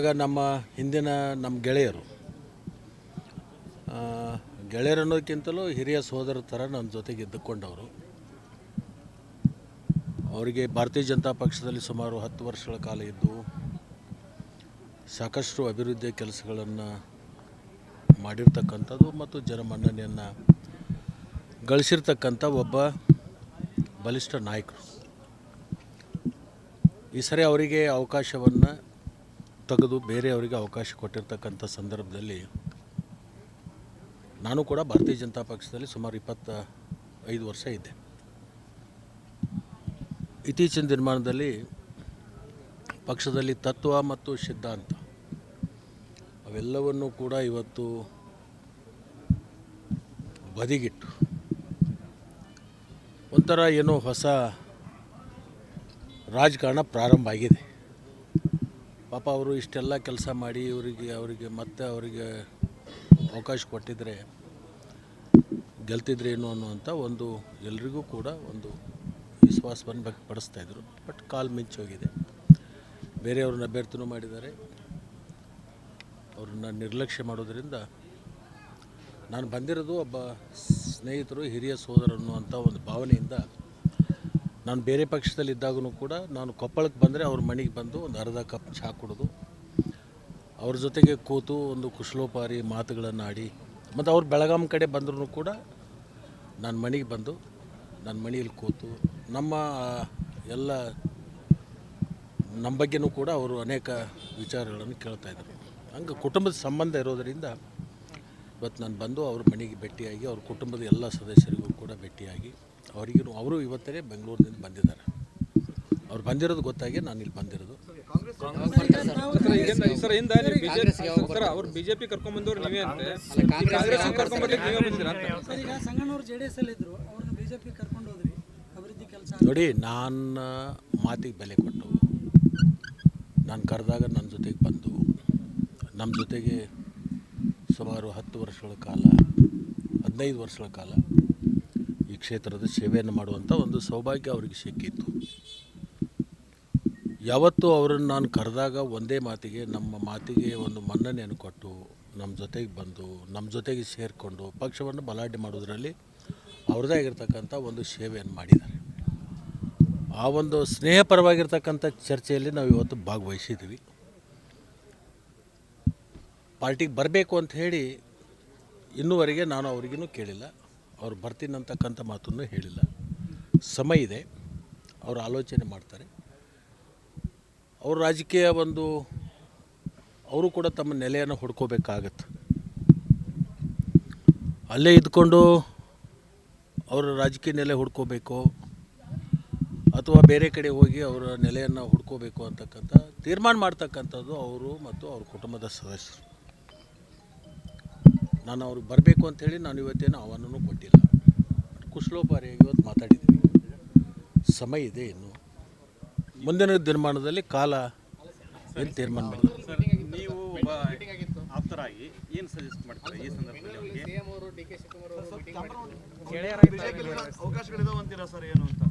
ಬಂದಾಗ ನಮ್ಮ ಹಿಂದಿನ ನಮ್ಮ ಗೆಳೆಯರು. ಗೆಳೆಯರು ಅನ್ನೋದಕ್ಕಿಂತಲೂ ಹಿರಿಯ ಸೋದರ ಥರ ನನ್ನ ಜೊತೆಗೆ ಇದ್ದುಕೊಂಡವರು. ಅವರಿಗೆ ಭಾರತೀಯ ಜನತಾ ಪಕ್ಷದಲ್ಲಿ ಸುಮಾರು ಹತ್ತು ವರ್ಷಗಳ ಕಾಲ ಇದ್ದು, ಸಾಕಷ್ಟು ಅಭಿವೃದ್ಧಿಯ ಕೆಲಸಗಳನ್ನು ಮಾಡಿರ್ತಕ್ಕಂಥದ್ದು ಮತ್ತು ಜನಮನ್ನಣೆಯನ್ನು ಗಳಿಸಿರ್ತಕ್ಕಂಥ ಒಬ್ಬ ಬಲಿಷ್ಠ ನಾಯಕರು. ಈ ಸರಿ ಅವರಿಗೆ ಅವಕಾಶವನ್ನು ತೆಗೆದು ಬೇರೆಯವರಿಗೆ ಅವಕಾಶ ಕೊಟ್ಟಿರ್ತಕ್ಕಂಥ ಸಂದರ್ಭದಲ್ಲಿ ನಾನು ಕೂಡ ಭಾರತೀಯ ಜನತಾ ಪಕ್ಷದಲ್ಲಿ ಸುಮಾರು ಇಪ್ಪತ್ತ ಐದು ವರ್ಷ ಇದ್ದೆ. ಇತ್ತೀಚಿನ ದಿನಮಾನದಲ್ಲಿ ಪಕ್ಷದಲ್ಲಿ ತತ್ವ ಮತ್ತು ಸಿದ್ಧಾಂತ ಅವೆಲ್ಲವನ್ನು ಕೂಡ ಇವತ್ತು ಬದಿಗಿಟ್ಟು ಒಂಥರ ಏನೋ ಹೊಸ ರಾಜಕಾರಣ ಪ್ರಾರಂಭ ಆಗಿದೆ. ಪಾಪ ಅವರು ಇಷ್ಟೆಲ್ಲ ಕೆಲಸ ಮಾಡಿ ಇವರಿಗೆ, ಅವರಿಗೆ ಮತ್ತೆ ಅವರಿಗೆ ಅವಕಾಶ ಕೊಟ್ಟಿದ್ದರೆ ಗೆಲ್ತಿದ್ರೇನು ಅನ್ನುವಂಥ ಒಂದು ಎಲ್ರಿಗೂ ಕೂಡ ಒಂದು ವಿಶ್ವಾಸವನ್ನು ವ್ಯಕ್ತಪಡಿಸ್ತಾ ಇದ್ರು. ಬಟ್ ಕಾಲು ಮಿಂಚೋಗಿದೆ ಬೇರೆಯವ್ರನ್ನ ಅಭ್ಯರ್ಥಿನೂ ಮಾಡಿದ್ದಾರೆ. ಅವ್ರನ್ನ ನಿರ್ಲಕ್ಷ್ಯ ಮಾಡೋದರಿಂದ ನಾನು ಬಂದಿರೋದು ಒಬ್ಬ ಸ್ನೇಹಿತರು, ಹಿರಿಯ ಸೋದರ ಅನ್ನುವಂಥ ಒಂದು ಭಾವನೆಯಿಂದ ನಾನು ಬೇರೆ ಪಕ್ಷದಲ್ಲಿ ಇದ್ದಾಗೂ ಕೂಡ ನಾನು ಕೊಪ್ಪಳಕ್ಕೆ ಬಂದರೆ ಅವ್ರ ಮನೆಗೆ ಬಂದು ಒಂದು ಅರ್ಧ ಕಪ್ ಚಹಾ ಕುಡಿದು ಅವ್ರ ಜೊತೆಗೆ ಕೂತು ಒಂದು ಕುಶಲೋಪಾರಿ ಮಾತುಗಳನ್ನು ಆಡಿ ಮತ್ತು ಅವ್ರು ಬೆಳಗಾಂ ಕಡೆ ಬಂದರೂ ಕೂಡ ನಾನು ಮನೆಗೆ ಬಂದು ನನ್ನ ಮನೆಯಲ್ಲಿ ಕೂತು ನಮ್ಮ ಎಲ್ಲ ನಮ್ಮ ಬಗ್ಗೆನೂ ಕೂಡ ಅವರು ಅನೇಕ ವಿಚಾರಗಳನ್ನು ಕೇಳ್ತಾ ಇದ್ದರು. ಹಂಗೆ ಕುಟುಂಬದ ಸಂಬಂಧ ಇರೋದರಿಂದ ಇವತ್ತು ನಾನು ಬಂದು ಅವ್ರ ಮನೆಗೆ ಭೇಟಿಯಾಗಿ ಅವ್ರ ಕುಟುಂಬದ ಎಲ್ಲ ಸದಸ್ಯರಿಗೂ ಕೂಡ ಭೇಟಿಯಾಗಿ ಅವರಿಗೂ ಅವರು ಇವತ್ತೇ ಬೆಂಗಳೂರಿನಿಂದ ಬಂದಿದ್ದಾರೆ. ಅವ್ರು ಬಂದಿರೋದು ಗೊತ್ತಾಗಿ ನಾನು ಇಲ್ಲಿ ಬಂದಿರೋದು. ಬಿಜೆಪಿ ಸರ್ ಅವ್ರು ಬಿಜೆಪಿ ಕರ್ಕೊಂಡ್ ಬಂದವ್ರು ನೀವೇ ನೋಡಿ ನನ್ನ ಮಾತಿಗೆ ಬೆಲೆ ಕೊಟ್ಟು, ನಾನು ಕರೆದಾಗ ನನ್ನ ಜೊತೆಗೆ ಬಂದು ನಮ್ಮ ಜೊತೆಗೆ ಸುಮಾರು ಹತ್ತು ವರ್ಷಗಳ ಕಾಲ, ಹದಿನೈದು ವರ್ಷಗಳ ಕಾಲ ಈ ಕ್ಷೇತ್ರದ ಸೇವೆಯನ್ನು ಮಾಡುವಂಥ ಒಂದು ಸೌಭಾಗ್ಯ ಅವರಿಗೆ ಸಿಕ್ಕಿತ್ತು. ಯಾವತ್ತೂ ಅವರನ್ನು ನಾನು ಕರೆದಾಗ ಒಂದೇ ಮಾತಿಗೆ, ನಮ್ಮ ಮಾತಿಗೆ ಒಂದು ಮನ್ನಣೆಯನ್ನು ಕೊಟ್ಟು, ನಮ್ಮ ಜೊತೆಗೆ ಬಂದು, ನಮ್ಮ ಜೊತೆಗೆ ಸೇರಿಕೊಂಡು ಪಕ್ಷವನ್ನು ಬಲಾಢ್ಯ ಮಾಡೋದರಲ್ಲಿ ಅವ್ರದ್ದೇ ಆಗಿರ್ತಕ್ಕಂಥ ಒಂದು ಸೇವೆಯನ್ನು ಮಾಡಿದ್ದಾರೆ. ಆ ಒಂದು ಸ್ನೇಹಪರವಾಗಿರ್ತಕ್ಕಂಥ ಚರ್ಚೆಯಲ್ಲಿ ನಾವು ಇವತ್ತು ಭಾಗವಹಿಸಿದ್ದೀವಿ. ಪಾರ್ಟಿಗೆ ಬರಬೇಕು ಅಂತ ಹೇಳಿ ಇನ್ನೂವರೆಗೆ ನಾನು ಅವ್ರಿಗೂ ಕೇಳಿಲ್ಲ. ಅವ್ರು ಬರ್ತೀನಿ ಅಂತಕ್ಕಂಥ ಮಾತನ್ನು ಹೇಳಿಲ್ಲ. ಸಮಯ ಇದೆ, ಅವರು ಆಲೋಚನೆ ಮಾಡ್ತಾರೆ. ಅವರು ರಾಜಕೀಯ ಒಂದು, ಅವರು ಕೂಡ ತಮ್ಮ ನೆಲೆಯನ್ನು ಹುಡ್ಕೋಬೇಕಾಗತ್ತೆ. ಅಲ್ಲೇ ಇದ್ಕೊಂಡು ಅವರ ರಾಜಕೀಯ ನೆಲೆ ಹುಡ್ಕೋಬೇಕು, ಅಥವಾ ಬೇರೆ ಕಡೆ ಹೋಗಿ ಅವರ ನೆಲೆಯನ್ನು ಹುಡ್ಕೋಬೇಕು ಅಂತಕ್ಕಂಥ ತೀರ್ಮಾನ ಮಾಡ್ತಕ್ಕಂಥದ್ದು ಅವರು ಮತ್ತು ಅವ್ರ ಕುಟುಂಬದ ಸದಸ್ಯರು. ನಾನು ಅವ್ರಿಗೆ ಬರಬೇಕು ಅಂಥೇಳಿ ನಾನು ಇವತ್ತೇನು ಆಹ್ವಾನನೂ ಕೊಟ್ಟಿಲ್ಲ. ಕುಶಲೋಪಾರಿಯಾಗಿ ಇವತ್ತು ಮಾತಾಡಿದ್ದೀವಿ. ಸಮಯ ಇದೆ ಇನ್ನು. ಮುಂದಿನ ದಿನಮಾನದಲ್ಲಿ ಕಾಲ ಏನು ತೀರ್ಮಾನ ಮಾಡೋದು ಸರ್ ನೀವು ಒಬ್ಬ ಆಪ್ತರಾಗಿ ಏನು ಸಜೆಸ್ಟ್ ಮಾಡ್ತೀರಾ ಈ ಸಂದರ್ಭದಲ್ಲಿ ಅವ್ರಿಗೆ? ಅವಕಾಶಗಳಿದಾವೆ ಅಂತೀರಾ ಸರ್ ಏನು ಅಂತ?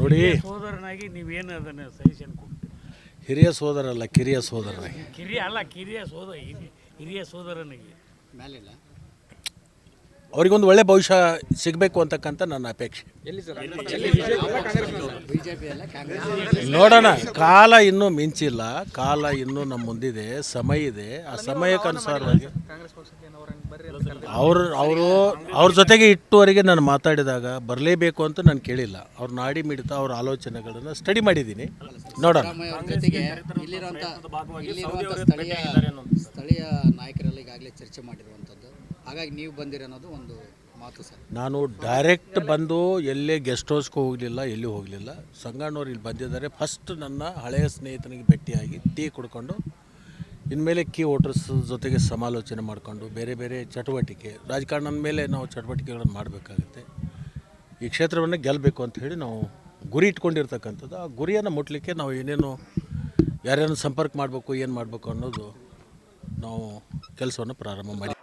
ನೋಡಿ. ಸೋದರನಾಗಿ ನೀವೇನು ಅದನ್ನು ಸಜೆಷನ್ ಕೊಡ್ತೀರಿ? ಹಿರಿಯ ಸೋದರಲ್ಲ ಕಿರಿಯ ಸೋದರನಾಗಿ ಕಿರಿಯ ಅಲ್ಲ ಕಿರಿಯ ಸೋದರ. ಹಿರಿಯ ಸೋದರನಿಗೆ. ಸೋದರನಿಗೆ ಅವರಿಗೊಂದು ಒಳ್ಳೆ ಭವಿಷ್ಯ ಸಿಗಬೇಕು ಅಂತಕ್ಕಂಥ ನನ್ನ ಅಪೇಕ್ಷೆ. ಎಲ್ಲಿ ಸರ್? ನೋಡೋಣ ಕಾಲ ಇನ್ನೂ ಮಿಂಚಿಲ್ಲ. ಕಾಲ ಇನ್ನೂ ನಮ್ಮ ಮುಂದಿದೆ ಸಮಯ ಇದೆ. ಆ ಸಮಯಕ್ಕೆ ಅನುಸಾರವಾಗಿ ಅವ್ರ ಅವರು ಅವರು ಜೊತೆಗೆ ಇಟ್ಟುವರೆಗೆ ನಾನು ಮಾತಾಡಿದಾಗ ಬರಲೇಬೇಕು ಅಂತ ನಾನು ಕೇಳಿಲ್ಲ. ಅವ್ರ ನಾಡಿ ಮಿಡಿತ ಅವ್ರ ಆಲೋಚನೆಗಳನ್ನು ಸ್ಟಡಿ ಮಾಡಿದ್ದೀನಿ. ನೋಡೋಣ. ಸ್ಥಳೀಯ ನಾಯಕರೆಲ್ಲ ಈಗಾಗಲೇ ಚರ್ಚೆ ಮಾಡಿರುವಂಥದ್ದು ಹಾಗಾಗಿ ನೀವು ಬಂದಿರೋದು ಒಂದು ಮಾತು ಸರ್. ನಾನು ಡೈರೆಕ್ಟ್ ಬಂದು ಎಲ್ಲೇ ಗೆಸ್ಟ್ ಹೌಸ್ಗೆ ಹೋಗಲಿಲ್ಲ, ಎಲ್ಲಿ ಹೋಗಲಿಲ್ಲ. ಸಂಗಣ್ಣವ್ರು ಇಲ್ಲಿ ಬಂದಿದ್ದಾರೆ. ಫಸ್ಟ್ ನನ್ನ ಹಳೆಯ ಸ್ನೇಹಿತನಿಗೆ ಭೇಟಿಯಾಗಿ ಟೀ ಕುಡ್ಕೊಂಡು, ಇನ್ಮೇಲೆ ಕೀ ವೋಟರ್ಸ್ ಜೊತೆಗೆ ಸಮಾಲೋಚನೆ ಮಾಡಿಕೊಂಡು, ಬೇರೆ ಬೇರೆ ಚಟುವಟಿಕೆ ರಾಜಕಾರಣದ ಮೇಲೆ ನಾವು ಚಟುವಟಿಕೆಗಳನ್ನು ಮಾಡಬೇಕಾಗುತ್ತೆ. ಈ ಕ್ಷೇತ್ರವನ್ನು ಗೆಲ್ಲಬೇಕು ಅಂತ ಹೇಳಿ ನಾವು ಗುರಿ ಇಟ್ಕೊಂಡಿರ್ತಕ್ಕಂಥದ್ದು. ಆ ಗುರಿಯನ್ನು ಮುಟ್ಲಿಕ್ಕೆ ನಾವು ಏನೇನು, ಯಾರ್ಯಾರನ್ನು ಸಂಪರ್ಕ ಮಾಡಬೇಕು, ಏನು ಮಾಡಬೇಕು ಅನ್ನೋದು ನಾವು ಕೆಲಸವನ್ನು ಪ್ರಾರಂಭ ಮಾಡಿ